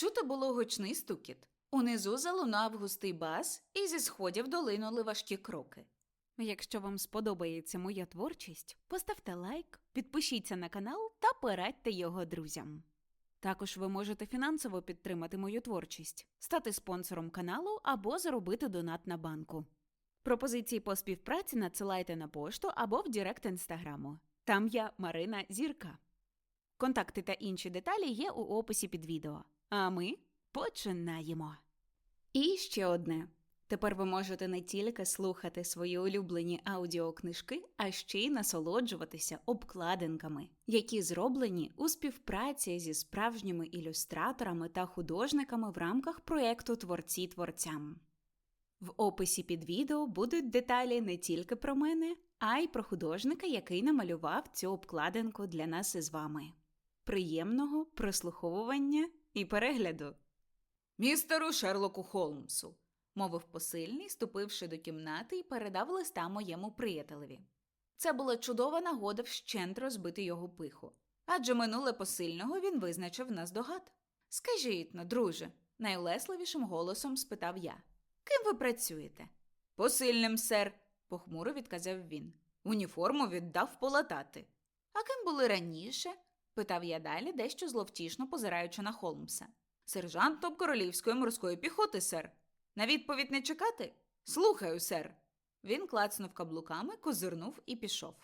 Чути було гучний стукіт. Унизу залунав густий бас, і зі сходів долинули важкі кроки. Якщо вам сподобається моя творчість, поставте лайк, підпишіться на канал та порадьте його друзям. Також ви можете фінансово підтримати мою творчість, стати спонсором каналу або заробити донат на банку. Пропозиції по співпраці надсилайте на пошту або в Директ інстаграму. Там я Марина Зірка. Контакти та інші деталі є у описі під відео. А ми починаємо. І ще одне. Тепер ви можете не тільки слухати свої улюблені аудіокнижки, а ще й насолоджуватися обкладинками, які зроблені у співпраці зі справжніми ілюстраторами та художниками в рамках проєкту Творці творцям. В описі під відео будуть деталі не тільки про мене, а й про художника, який намалював цю обкладинку для нас із вами. Приємного прослуховування і перегляду. Містеру Шерлоку Холмсу, мовив посильний, ступивши до кімнати і передав листа моєму приятелеві. Це була чудова нагода вщент розбити його пиху, адже минуле посильного він визначив наздогад. Скажіть но, друже, найлесливішим голосом спитав я. Ким ви працюєте? Посильним, сер, похмуро відказав він. Уніформу віддав полатати. А ким були раніше? Питав я далі, дещо зловтішно позираючи на Холмса. Сержантом королівської морської піхоти, сер. На відповідь не чекати? Слухаю, сер. Він клацнув каблуками, козирнув і пішов.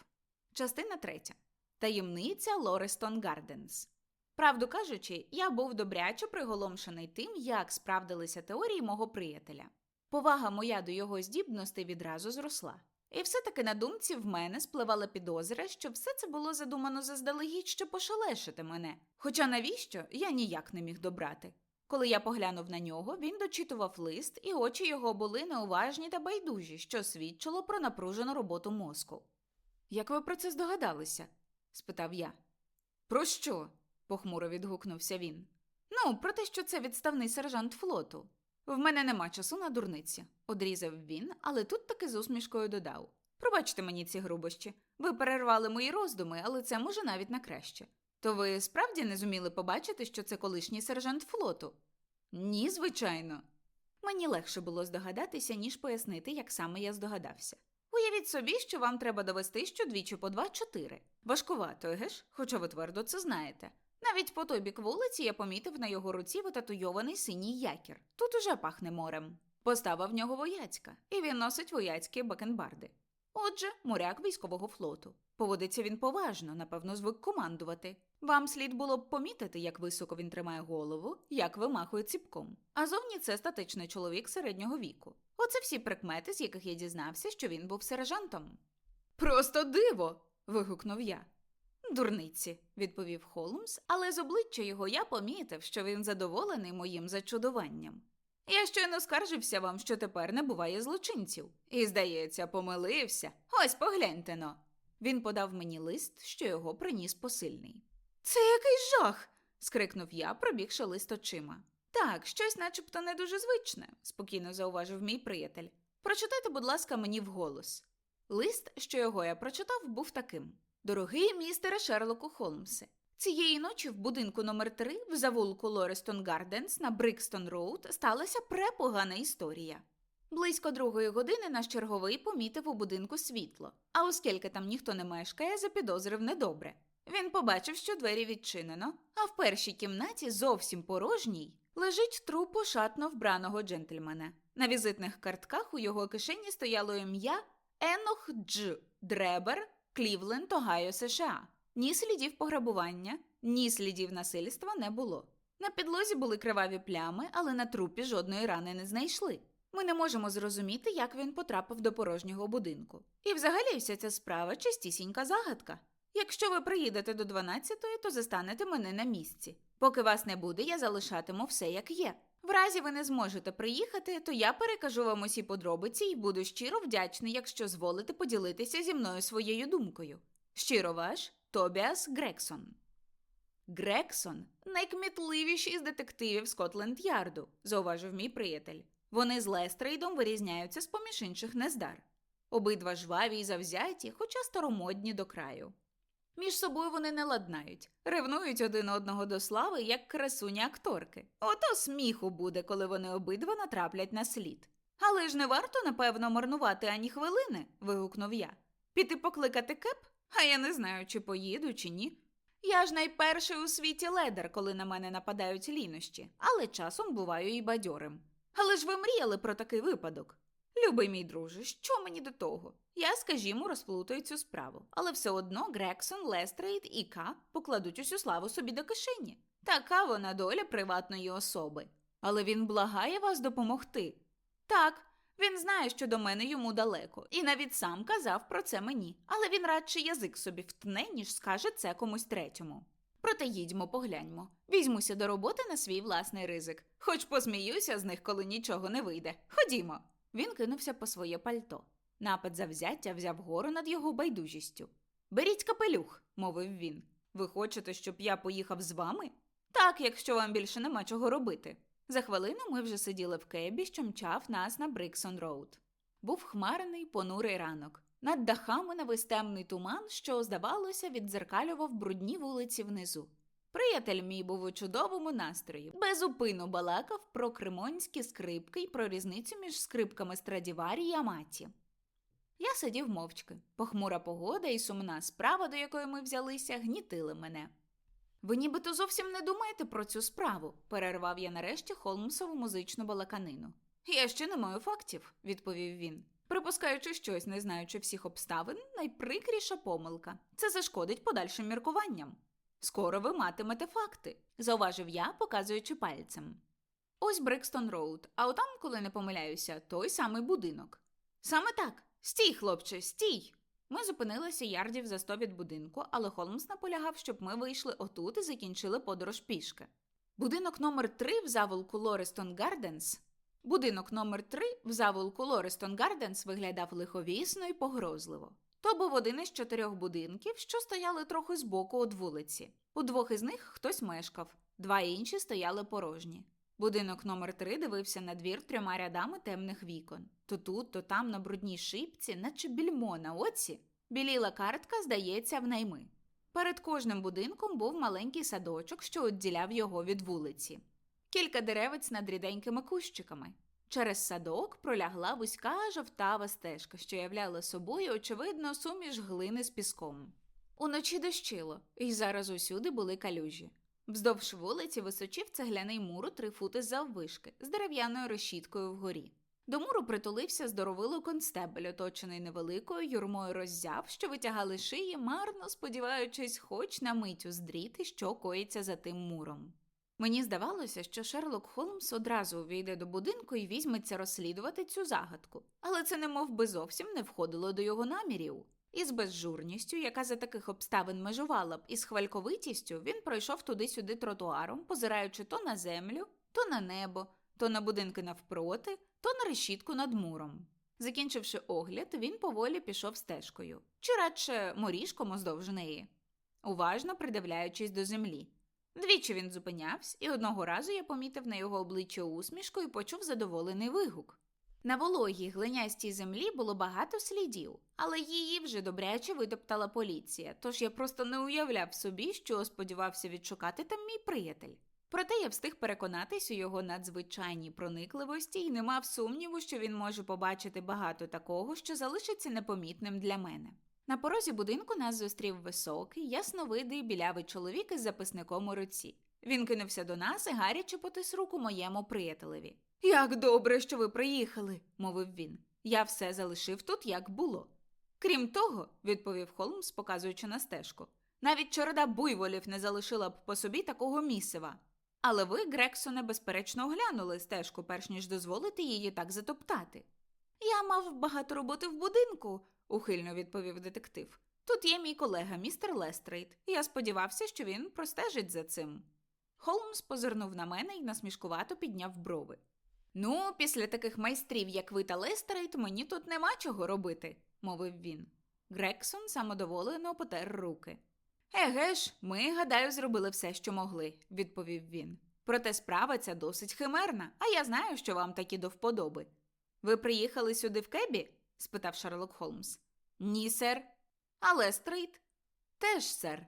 Частина третя. Таємниця Лорестон Гарденс. Правду кажучи, я був добряче приголомшений тим, як справдилися теорії мого приятеля. Повага моя до його здібностей відразу зросла. І все-таки на думці в мене спливала підозра, що все це було задумано заздалегідь, щоб пошалешити мене. Хоча навіщо я ніяк не міг добрати. Коли я поглянув на нього, він дочитував лист, і очі його були неуважні та байдужі, що свідчило про напружену роботу мозку. Як ви про це здогадалися? спитав я. Про що? похмуро відгукнувся він. Ну, про те, що це відставний сержант флоту. В мене нема часу на дурниці, одрізав він, але тут таки з усмішкою додав. Пробачте мені ці грубощі. Ви перервали мої роздуми, але це може навіть на краще. То ви справді не зуміли побачити, що це колишній сержант флоту? Ні, звичайно. Мені легше було здогадатися, ніж пояснити, як саме я здогадався. Уявіть собі, що вам треба довести, що двічі по два чотири. Важкувато, геш? Хоча ви твердо це знаєте. Навіть по той бік вулиці я помітив на його руці витатуйований синій якір. Тут уже пахне морем. Постава в нього вояцька, і він носить вояцькі бакенбарди. Отже, моряк військового флоту. Поводиться він поважно, напевно, звик командувати. Вам слід було б помітити, як високо він тримає голову, як вимахує ціпком. А зовні це статичний чоловік середнього віку. Оце всі прикмети, з яких я дізнався, що він був сержантом. Просто диво. вигукнув я. Дурниці, відповів Холмс, але з обличчя його я помітив, що він задоволений моїм зачудуванням. Я щойно скаржився вам, що тепер не буває злочинців. І, здається, помилився. Ось погляньте но. Він подав мені лист, що його приніс посильний. Це який жах. скрикнув я, пробігши лист очима. Так, щось начебто не дуже звичне, спокійно зауважив мій приятель. Прочитайте, будь ласка, мені вголос. Лист, що його я прочитав, був таким: Дорогий містере Шерлоку Холмсе, цієї ночі в будинку номер 3 в завулку Лорестон Гарденс на Брикстон Роуд сталася препогана історія. Близько другої години наш черговий помітив у будинку світло, а оскільки там ніхто не мешкає, запідозрив недобре. Він побачив, що двері відчинено, а в першій кімнаті, зовсім порожній, лежить труп ошатно вбраного джентльмена. На візитних картках у його кишені стояло ім'я Енох Дж. Дребер, Клівленд, Огайо, США. Ні слідів пограбування, ні слідів насильства не було. На підлозі були криваві плями, але на трупі жодної рани не знайшли. Ми не можемо зрозуміти, як він потрапив до порожнього будинку. І взагалі вся ця справа чистісінька загадка. Якщо ви приїдете до 12-ї, то застанете мене на місці. Поки вас не буде, я залишатиму все як є. В разі ви не зможете приїхати, то я перекажу вам усі подробиці і буду щиро вдячний, якщо зволите поділитися зі мною своєю думкою. Щиро ваш Тобіас Грексон. Грексон найкмітливіший з детективів Скотленд Ярду, зауважив мій приятель. Вони з Лестрейдом вирізняються з поміж інших нездар. Обидва жваві й завзяті, хоча старомодні до краю. Між собою вони не ладнають, ревнують один одного до слави, як красуні акторки. Ото сміху буде, коли вони обидва натраплять на слід. Але ж не варто, напевно, марнувати ані хвилини. вигукнув я. Піти покликати кеп? А я не знаю, чи поїду, чи ні. Я ж найперший у світі ледер, коли на мене нападають лінощі, але часом буваю і бадьорим. Але ж ви мріяли про такий випадок. Любий мій друже, що мені до того? Я, скажімо, розплутаю цю справу, але все одно Грексон, Лестрейд і Ка покладуть усю славу собі до кишені. Така вона доля приватної особи. Але він благає вас допомогти. Так, він знає, що до мене йому далеко, і навіть сам казав про це мені, але він радше язик собі втне, ніж скаже це комусь третьому. Проте їдьмо, погляньмо. Візьмуся до роботи на свій власний ризик, хоч посміюся з них, коли нічого не вийде. Ходімо. Він кинувся по своє пальто. Напад завзяття взяв гору над його байдужістю. Беріть капелюх, мовив він. Ви хочете, щоб я поїхав з вами? Так, якщо вам більше нема чого робити. За хвилину ми вже сиділи в кебі, що мчав нас на Бриксон Роуд. Був хмарний, понурий ранок. Над дахами навис темний туман, що, здавалося, віддзеркалював брудні вулиці внизу. Приятель мій був у чудовому настрої, безупину балакав про кремонські скрипки і про різницю між скрипками Страдіварі і Аматі. Я сидів мовчки. Похмура погода і сумна справа, до якої ми взялися, гнітили мене. Ви нібито зовсім не думаєте про цю справу, перервав я нарешті Холмсову музичну балаканину. Я ще не маю фактів, відповів він. Припускаючи щось, не знаючи всіх обставин, найприкріша помилка. Це зашкодить подальшим міркуванням. Скоро ви матимете факти, зауважив я, показуючи пальцем. Ось Брикстон Роуд, а отам, коли не помиляюся, той самий будинок. Саме так. Стій, хлопче, стій. Ми зупинилися ярдів за сто від будинку, але Холмс наполягав, щоб ми вийшли отут і закінчили подорож пішки. Будинок номер 3 в завулку Лористон Гарденс. Будинок номер 3 в завулку Лористон Гарденс виглядав лиховісно і погрозливо. То був один із чотирьох будинків, що стояли трохи збоку від вулиці. У двох із них хтось мешкав, два інші стояли порожні. Будинок номер 3 дивився на двір трьома рядами темних вікон. То тут, то там на брудній шипці, наче більмо на оці, біліла картка, здається, в найми. Перед кожним будинком був маленький садочок, що відділяв його від вулиці. Кілька деревець над ріденькими кущиками. Через садок пролягла вузька жовтава стежка, що являла собою, очевидно, суміш глини з піском. Уночі дощило, і зараз усюди були калюжі. Вздовж вулиці височив цегляний мур три фути заввишки з дерев'яною решіткою вгорі. До муру притулився здоровило констебель, оточений невеликою юрмою роззяв, що витягали шиї, марно сподіваючись, хоч на мить уздріти, що коїться за тим муром. Мені здавалося, що Шерлок Холмс одразу увійде до будинку і візьметься розслідувати цю загадку, але це немов би зовсім не входило до його намірів. І з безжурністю, яка за таких обставин межувала б із хвальковитістю, він пройшов туди-сюди тротуаром, позираючи то на землю, то на небо, то на будинки навпроти, то на решітку над муром. Закінчивши огляд, він поволі пішов стежкою, чи радше моріжком уздовж неї, уважно придивляючись до землі. Двічі він зупинявся, і одного разу я помітив на його обличчі усмішку і почув задоволений вигук. На вологій глинястій землі було багато слідів, але її вже добряче видоптала поліція, тож я просто не уявляв собі, що сподівався відшукати там мій приятель. Проте я встиг переконатись у його надзвичайній проникливості і не мав сумніву, що він може побачити багато такого, що залишиться непомітним для мене. На порозі будинку нас зустрів високий, ясновидий білявий чоловік із записником у руці. Він кинувся до нас і гаряче потис руку моєму приятелеві. Як добре, що ви приїхали, мовив він. Я все залишив тут, як було. Крім того, відповів Холмс, показуючи на стежку, навіть чорода буйволів не залишила б по собі такого місива. Але ви, Грексоне, безперечно, оглянули стежку, перш ніж дозволити її так затоптати. Я мав багато роботи в будинку, ухильно відповів детектив. Тут є мій колега, містер Лестрейд, і я сподівався, що він простежить за цим. Холмс позирнув на мене і насмішкувато підняв брови. Ну, після таких майстрів, як ви та Лестрейд, мені тут нема чого робити, мовив він. Грексон самодоволено потер руки. Еге ж, ми, гадаю, зробили все, що могли, відповів він. Проте справа ця досить химерна, а я знаю, що вам такі до вподоби. Ви приїхали сюди в кебі? Спитав Шерлок Холмс. Ні, сер. Але стрит. Теж, сер.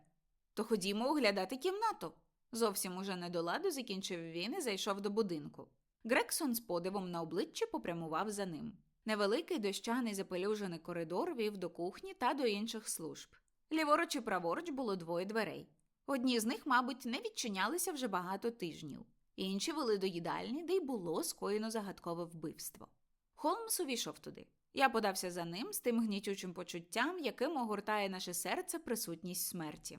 То ходімо оглядати кімнату. Зовсім уже не до ладу закінчив він і зайшов до будинку. Грексон з подивом на обличчі попрямував за ним. Невеликий дощаний запелюжений коридор вів до кухні та до інших служб. Ліворуч і праворуч було двоє дверей. Одні з них, мабуть, не відчинялися вже багато тижнів, інші вели до їдальні, де й було скоєно загадкове вбивство. Холмс увійшов туди. Я подався за ним з тим гнітючим почуттям, яким огортає наше серце присутність смерті.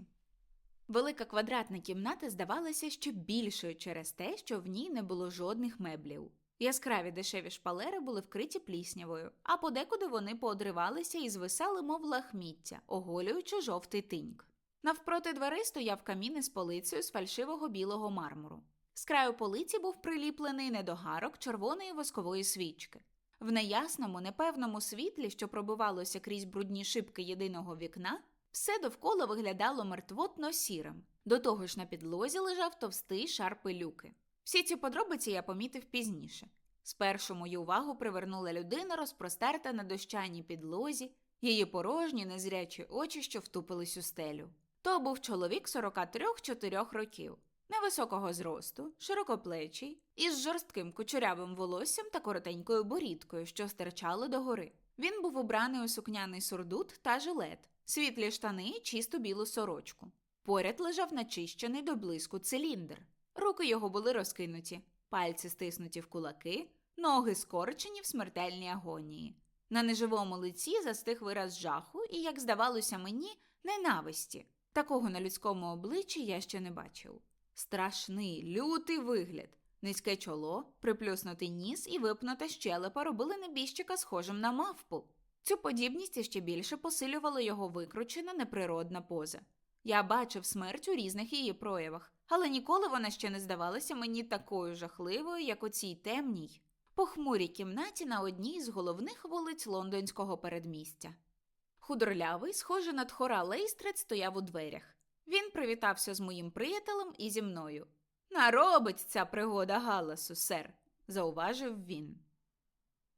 Велика квадратна кімната здавалася ще більшою через те, що в ній не було жодних меблів. Яскраві дешеві шпалери були вкриті пліснявою, а подекуди вони поодривалися і звисали, мов лахміття, оголюючи жовтий тиньк. Навпроти дверей стояв камін із полицею з фальшивого білого мармуру. З краю полиці був приліплений недогарок червоної воскової свічки. В неясному, непевному світлі, що пробивалося крізь брудні шибки єдиного вікна, все довкола виглядало мертвотно сірим. До того ж на підлозі лежав товстий шар пилюки. Всі ці подробиці я помітив пізніше. Спершу мою увагу привернула людина, розпростерта на дощаній підлозі, її порожні, незрячі очі, що втупились у стелю. То був чоловік 43-4 років, невисокого зросту, широкоплечий, із жорстким кучерявим волоссям та коротенькою борідкою, що стирчали догори. Він був убраний у сукняний сурдут та жилет, світлі штани і чисту білу сорочку. Поряд лежав начищений до блиску циліндр. Руки його були розкинуті, пальці стиснуті в кулаки, ноги скорчені в смертельній агонії. На неживому лиці застиг вираз жаху і, як здавалося мені, ненависті. Такого на людському обличчі я ще не бачив. Страшний, лютий вигляд, низьке чоло, приплюснутий ніс і випнута щелепа робили небіжчика схожим на мавпу. Цю подібність іще більше посилювала його викручена неприродна поза. Я бачив смерть у різних її проявах, але ніколи вона ще не здавалася мені такою жахливою, як у цій темній, похмурій кімнаті на одній з головних вулиць лондонського передмістя. Худорлявий, схожий на тхора Лейстрет, стояв у дверях. Він привітався з моїм приятелем і зі мною. Наробить ця пригода галасу, сер, зауважив він.